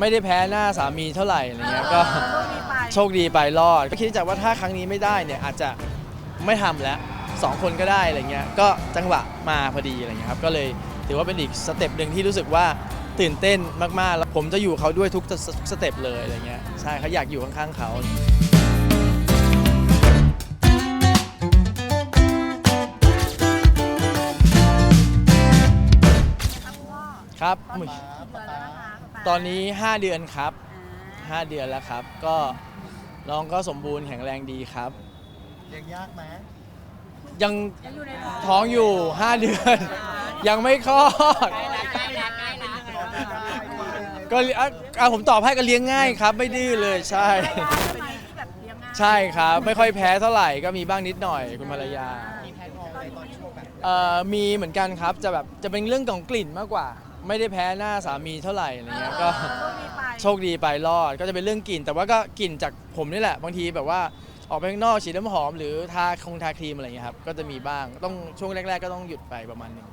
ไม่ได้แพ้หน้าสามีเท่าไหร่อะไรเงี้ยก็โชคดีไปโชคดีไปรอดก็คิดในใจว่าถ้าครั้งนี้ไม่ได้เนี่ยอาจจะไม่ทำแล้วสองคนก็ได้อะไรเงี้ยก็จังหวะมาพอดีอะไรเงี้ยครับก็เลยถือว่าเป็นอีกสเต็ปหนึ่งที่รู้สึกว่าตื่นเต้นมากๆแล้วผมจะอยู่เขาด้วยทุกสสเต็ปเลยอะไรเงี้ยใช่เขาอยากอยู่ข้างๆเขา ครับพ่อครับตอนนี้กี่เดือนแล้วนะคะป๊า ตอนนี้ 5 เดือนครับ อ่า5 เดือนแล้วครับ ก็น้องก็สมบูรณ์แข็งแรงดีครับ เลี้ยงยากไหมยังยังอยู่ในท้องท้องอยู่ 5 เดือน ยังไม่คลอด ใกล้ละใกล้ละใกล้ละก็อะอะผมตอบให้ก็เลี้ยงง่ายครับ ไม่ดื้อเลยใช่ใช่ไหมที่แบบเลี้ยงง่ายใช่ครับ ไม่ค่อยแพ้เท่าไหร่ก็มีบ้างนิดหน่อยคุณภรรยา มีแพ้ท้องในตอนช่วงแบบเอ่อมีเหมือนกันครับ จะแบบจะเป็นเรื่องของกลิ่นมากกว่า ไม่ได้แพ้หน้าสามีเท่าไหร่อะไรเงี้ยก็โชคดีไปโชคดีไปรอดก็จะเป็นเรื่องกลิ่น แต่ว่าก็กลิ่นจากผมนี่แหละ บางทีแบบว่าออกไปข้างนอกฉีดน้ำหอมหรือทาคงทาครีมอะไรเงี้ยครับก็จะมีบ้างต้องช่วงแรก ๆ ก็ต้องหยุดไปประมาณหนึง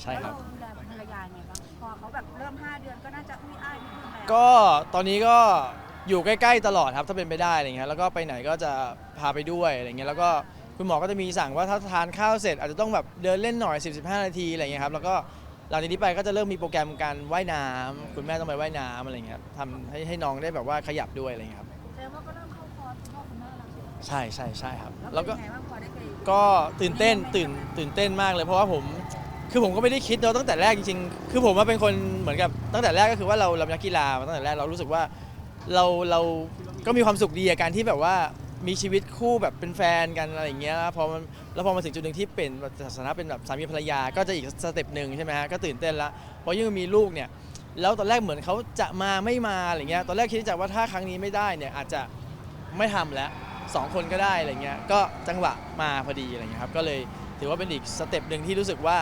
ใช่ครับ แล้วเาดูแลภรรยาไงบ้างพอเขาแบบเริ่ม 5 เดือนก็น่าจะอุ้ยอ้ายนิดนึงแล้วก็ตอนนี้ก็อยู่ใกล้ๆตลอดครับถ้าเป็นไปได้อะไรเงี้ยแล้วก็ไปไหนก็จะพาไปด้วยอะไรเงี้ยแล้วก็คุณหมอก็จะมีสั่งว่าถ้าทานข้าวเสร็จอาจจะต้องแบบเดินเล่นหน่อย 10-15 นาทีอะไรเงี้ยครับแล้วก็ หลังจากนี้ไปก็จะเริ่มมีโปรแกรมการว่ายน้ำคุณแม่ต้องไปว่ายน้ำอะไรเงี้ยครับทำให้ให้น้องได้แบบว่าขยับด้วยอะไรเงี้ยครับแสดงว่าก็เริ่มเข้าคอร์สคุณพ่อคุณแม่แล้วใช่ใช่ใช่ครับ แล้แล้ววก็ก็ไงบ้างพอได้ไปก็ตื่นเต้นตื่นตื่นเต้นมากเลยเพราะว่าผม คือผมก็ไม่ได้คิดเนอะตั้งแต่แรกจริงๆ คือผมว่าเป็นคนเหมือนกับตั้งแต่แรกก็คือว่าเราเราเป็นนักกีฬามาตั้งแต่แรกเรารู้สึกว่าเราเราก็มีความสุขดีกับการที่แบบว่า มีชีวิตคู่แบบเป็นแฟนกันอะไรอย่างเงี้ยแล้วพอมันแล้วพอมาถึงจุดหนึ่งที่เป็นสถานะเป็นแบบสามีภรรยาก็จะอีกสเต็ปหนึ่งใช่ไหมฮะก็ตื่นเต้นละพราะยิ่งมีลูกเนี่ยแล้วตอนแรกเหมือนเขาจะมาไม่มาอะไรเงี้ยตอนแรกคิดในใจว่าถ้าครั้งนี้ไม่ได้เนี่ยอาจจะไม่ทำแล้วสองคนก็ได้อะไรเงี้ยก็จังหวะมาพอดีอะไรเงี้ยครับก็เลยถือว่าเป็นอีกสเต็ปหนึ่งที่รู้สึกว่า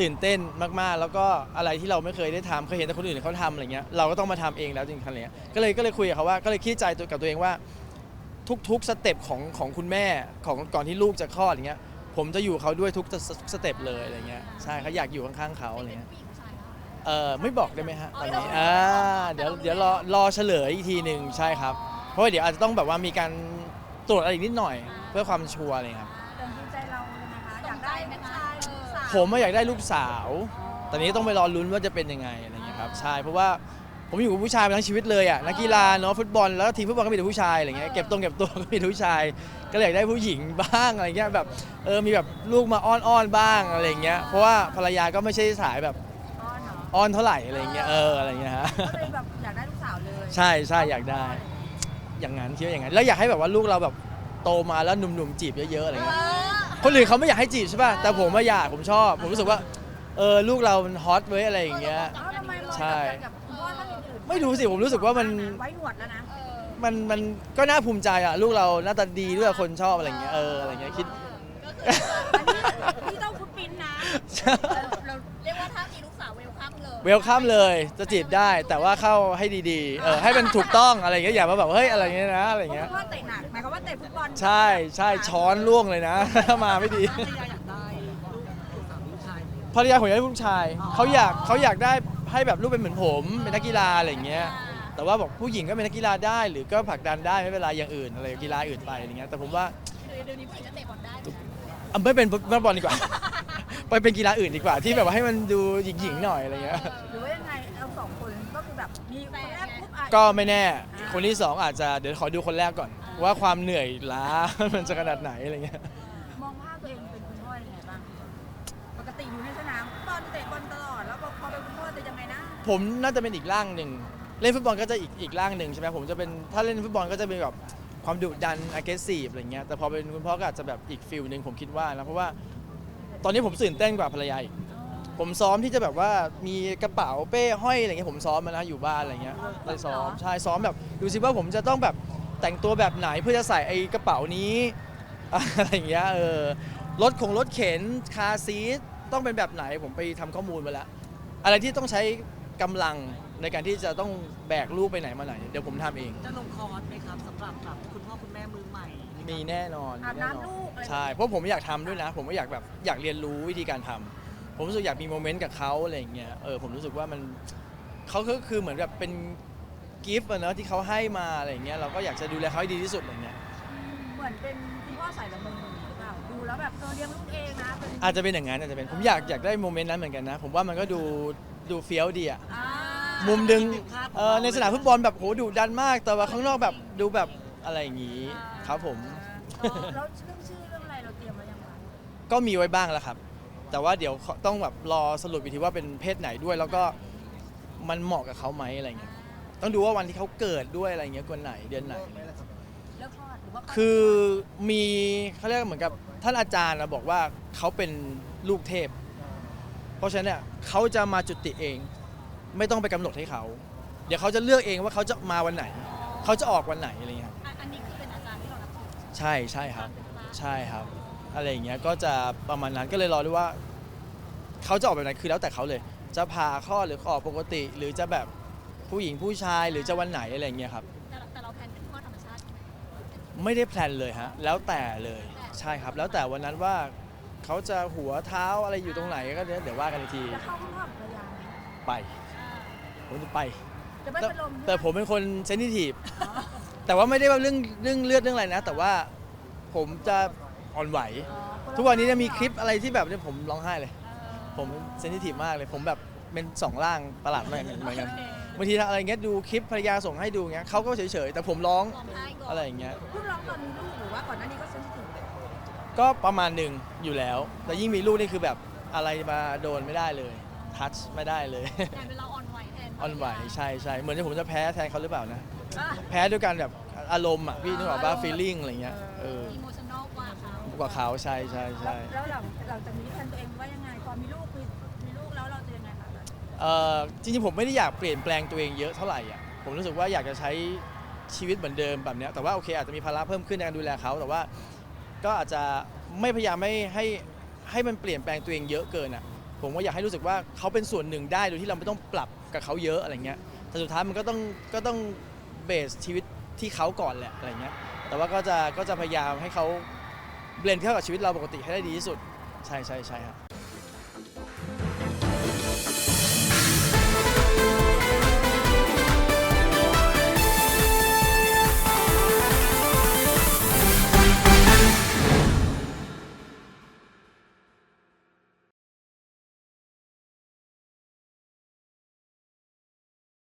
ตื่นเต้นมากๆ แล้วก็อะไรที่เราไม่เคยได้ทำเคยเห็นแต่คนอื่นเขาทำอะไรเงี้ยเราก็ต้องมาทำเองแล้วจริงๆอะไรเงี้ยก็เลยก็เลยคุยกับเขาว่าก็เลยคิดใจตัวกับตัวเองว่า ทุกๆสเต็ปของของคุณแม่ของก่อนที่ลูกจะคลอดอย่างเงี้ยผมจะอยู่เขาด้วยทุกสเต็ปเลยอะไรเงี้ยใช่เขาอยากอยู่ข้างๆเขาอะไรเงี้ยเออไม่บอกได้ไหมฮะตอนนี้อ่าเดี๋ยวเดี๋ยวรอรอเฉลยอีกทีหนึ่งใช่ครับ เพราะว่าเดี๋ยวอาจจะต้องแบบว่ามีการตรวจอะไรอีกนิดหน่อย เพื่อความชัวร์อะไรครับเติมใจเรายังไงคะอยากได้ไหมคะผมอะอยากได้ลูกสาว ตอนนี้ต้องไปรอลุ้นว่าจะเป็นยังไงอะไรอย่างเงี้ยครับใช่เพราะว่า ผมอยู่กับผู้ชายมาทั้งชีวิตเลยอะนักกีฬาเนาะฟุตบอลแล้วทีมฟุตบอลก็มีแต่ผู้ชายอะไรเงี้ยเก็บตรงเก็บตัวก็มีแต่ผู้ชาย ก็เลยอยากได้ผู้หญิงบ้างอะไรเงี้ยแบบเออมีแบบลูกมาอ้อนๆบ้างอะไรเงี้ยเพราะว่าภรรยาก็ไม่ใช่สายแบบอ้อนเนาะอ้อนเท่าไหร่อะไรเงี้ยเอออะไรเงี้ยฮะ ก็เลยแบบอยากได้ลูกสาวเลยใช่ใช่อยากได้ อย่างนั้นคิดว่าอย่างนั้นแล้วอยากให้แบบว่าลูกเราแบบโตมาแล้วหนุ่มๆจีบเยอะๆอะไรเงี้ยคนอื่นเขาไม่อยากให้จีบใช่ป่ะแต่ผมว่าอยากผมชอบ ผมรู้สึกว่าเออลูกเรามันฮอตเว้ยอะไรอย่างเงี้ยเอ้าทำไมมองใช่กับคุณพ่อท่านอื่นๆ ไม่รู้สิผมรู้สึกว่ามันไว้หนวดแล้วนะมันมันก็น่าภูมิใจอะ ลูกเราหน้าตาดีด้วยคนชอบอะไรเงี้ยเอออะไรเงี้ยคิด อันนี้พี่ต้องฟุตปรินท์นะเราเรียกว่าถ้ามีลูกสาวเวลคัมเลยเวลคัมเลยจะจีบได้แต่ว่าเข้าให้ดีๆเออให้มันถูกต้องอะไรเงี้ยอย่ามาแบบเฮ้ยอะไรเงี้ยนะอะไรเพราะเงี้ยคุณพ่อเตะหนักหมายความว่าเตะฟุตบอลใช่ใช่ช้อนล่วงเลยนะ ถ้ามาไม่ดีภรรยาอยากได้ลูกสาวลูกชายภรรยาผมอยากได้ลูกชายเขาอยากเขาอยากได้ ให้แบบลูกเป็นเหมือนผม เป็นนักกีฬาอะไรอย่างเงี้ย แต่ว่าบอกผู้หญิงก็เป็นนักกีฬาได้ หรือก็ผลักดันได้ไม่เป็นไรอย่างอื่นอะไรกีฬาอื่นไปอะไรเงี้ยแต่ผมว่าคือเดี๋ยวนี้ผู้หญิงก็เตะบอลได้อะไม่เป็นฟุตบอลดีกว่า ไปเป็นกีฬาอื่นดีกว่า ที่แบบว่าให้มันดูหญิงๆหน่อยอะไรเงี้ยหรือว่ายังไงเราสองคนก็คือแบบมีคนแรกปุ๊บอะก็ไม่แน่คนที่สองอาจจะเดี๋ยวขอดูคนแรกก่อน ว่าความเหนื่อยล้า มันจะขนาดไหนอะไรเงี้ยมองภาพตัวเองเป็นคุณพ่อยังไงบ้างปก ติอยู่ในสนามตอนเตะบอลตลอด แล้วพอพอเป็นคุณพ่อจะยังไงนะผมน่าจะเป็นอีกร่างหนึ่ง เล่นฟุตบอลก็จะอีกอีกร่างหนึ่งใช่ไหมผมจะเป็นถ้าเล่นฟุตบอลก็จะเป็นแบบความดุดัน aggressive อะไรเงี้ยแต่พอเป็นคุณพ่อก็อาจจะแบบอีกฟิลหนึ่งผมคิดว่านะเพราะว่าตอนนี้ผมตื่นเต้นกว่าภรรยาอีกผมซ้อมที่จะแบบว่ามีกระเป๋าเป้ห้อยอะไรเงี้ยผมซ้อมมานะอยู่บ้านอะไรเงี้ยเลยซ้อมใช่ซ้อมแบบดูสิว่าผมจะต้องแบบแต่งตัวแบบไหนเพื่อจะใส่ไอ้กระเป๋านี้ อะไรอย่างเงี้ยเออรถของรถเข็นคาซีท ต้องเป็นแบบไหนผมไปทำข้อมูลมาแล้ว อะไรที่ต้องใช้กำลังในการที่จะต้องแบกลูกไปไหนมาไหน เดี๋ยวผมทำเอง จะลงคอร์สไหมครับสำหรับแบบคุณพ่อคุณแม่มือใหม่มีแน่นอนอาบมีแน่นอนน้ำลูกอะไร ใช่เพราะผมอยากทำด้วยนะ ผมก็อยากแบบอยากเรียนรู้วิธีการทำผมรู้สึกอยากมีโมเมนต์กับเขาอะไรอย่างเงี้ยเออผมรู้สึกว่ามันเขาก็คือเหมือนแบบเป็นกิฟต์อะเนอะที่เขาให้มาอะไรอย่างเงี้ยเราก็อยากจะดูแลเขาให้ดีที่สุดอะไรเงี้ย เหมือนเป็นคุณพ่อสายละมุนหรือเปล่าดูแล้วแบบเออเลี้ยงลูกเองนะเป็นอาจจะเป็นอย่างนั้นอาจจะเป็นผมอยากอยากได้โมเมนต์นั้นเหมือนกันนะ ผมว่ามันก็ดูดูเฟี้ยวดีอะอ่ามุมดึงเออในสนามฟุตบอลแบบโหดุดันมาก แต่ว่าข้างนอกแบบดูแบบอะไรอย่างงี้ครับผม เออแล้วเรื่องชื่อเรื่องอะไรเราเตรียมไว้ยังไงก็มีไว้บ้างแล้วครับ แต่ว่าเดี๋ยวขอต้องแบบรอสรุปอีกทีว่าเป็นเพศไหนด้วย แล้วก็มันเหมาะกับเขาไหมอะไรเงี้ยต้องดูว่าวันที่เขาเกิดด้วยอะไรเงี้ยวันไหนเดือนไหนเลิก คลอดหรือว่าคือมีเขาเรียกเหมือนกับท่านอาจารย์นะบอกว่าเขาเป็นลูกเทพ เพราะฉะนั้นเนี่ยเขาจะมาจุติเอง ไม่ต้องไปกำหนดให้เขา เดี๋ยวเขาจะเลือกเองว่าเขาจะมาวันไหน เขาจะออกวันไหนอะไรเงี้ยครับอันอันนี้คือเป็นอาจารย์ที่เรานับถือใช่ใช่ครับเป็นพระใช่ครับ อะไรอย่างเงี้ยก็จะประมาณนั้นก็เลยรอดูว่า เขาจะออกแบบไหนคือแล้วแต่เขาเลย จะผ่าคลอดหรือออกปกติ หรือจะแบบผู้หญิงผู้ชายหรือจะวันไหนอะไรอย่างเงี้ยครับ ไม่ได้แพลนเลยฮะ แล้วแต่เลย ใช่ครับ แล้วแต่วันนั้นว่าเขาจะหัวเท้าอะไรอยู่ตรงไหนก็เดี๋ยวเดี๋ยวว่ากันอีกที จะเข้าห้องนอนภรรยาไหมไปผมจะไป จะไม่แต่เป็นลมแต่ผมเป็นคนเซนซิทีฟ แต่ว่าไม่ได้ว่าเรื่องเรื่องเลือดเรื่องอะไรนะ แต่ว่าผมจะอ่อนไหว ทุกวันนี้เนี่ยมีคลิปอะไรที่แบบเนี่ยผมร้องไห้เลย ผมเซนซิทีฟมากเลย ผมแบบเป็นสองร่างประหลาดมากเหมือนกัน บางทีอะไรเงี้ยดูคลิปภรรยาส่งให้ดูเงี้ยเขาก็เฉยๆแต่ผมร้องร้องไห้ก่อนอะไรอย่างเงี้ย เพิ่งร้องตอนมีลูกหรือว่าก่อนหน้านี้ก็เซนซิทีฟก็ประมาณหนึ่งอยู่แล้ว แต่ยิ่งมีลูกนี่คือแบบอะไรมาโดนไม่ได้เลย ทัชไม่ได้เลยแต่เป็นเราอ่อนไหวแทนออนไหวใช่ใช่เหมือนที่ผมจะแพ้แทนเขาหรือเปล่านะ อะ แพ้ด้วยการแบบอารมณ์อะพี่นึกออกป่ะฟีลลิ่งอะไรเงี้ยเอออีโมชั่นอลกว่าเขากว่าเขาใช่ใช่แล้วใช่ แล้วหลังหลังจากนี้แทนตัวเองว่ายังไงพอมีลูก เออจริงๆผมไม่ได้อยากเปลี่ยนแปลงตัวเองเยอะเท่าไหร่อะผมรู้สึกว่าอยากจะใช้ชีวิตเหมือนเดิมแบบเนี้ยแต่ว่าโอเคอาจจะมีภาระเพิ่มขึ้นในการดูแลเขาแต่ว่าก็อาจจะไม่พยายามไม่ให้ให้มันเปลี่ยนแปลงตัวเองเยอะเกินอะผมก็อยากให้รู้สึกว่าเขาเป็นส่วนหนึ่งได้โดยที่เราไม่ต้องปรับกับเขาเยอะอะไรเงี้ยแต่สุดท้ายมันก็ต้องก็ต้องเบสชีวิตที่เขาก่อนแหละอะไรเงี้ยแต่ว่าก็จะก็จะพยายามให้เขาเบลนเข้ากับชีวิตเราปกติให้ได้ดีที่สุดใช่ใช่ใช่ครับ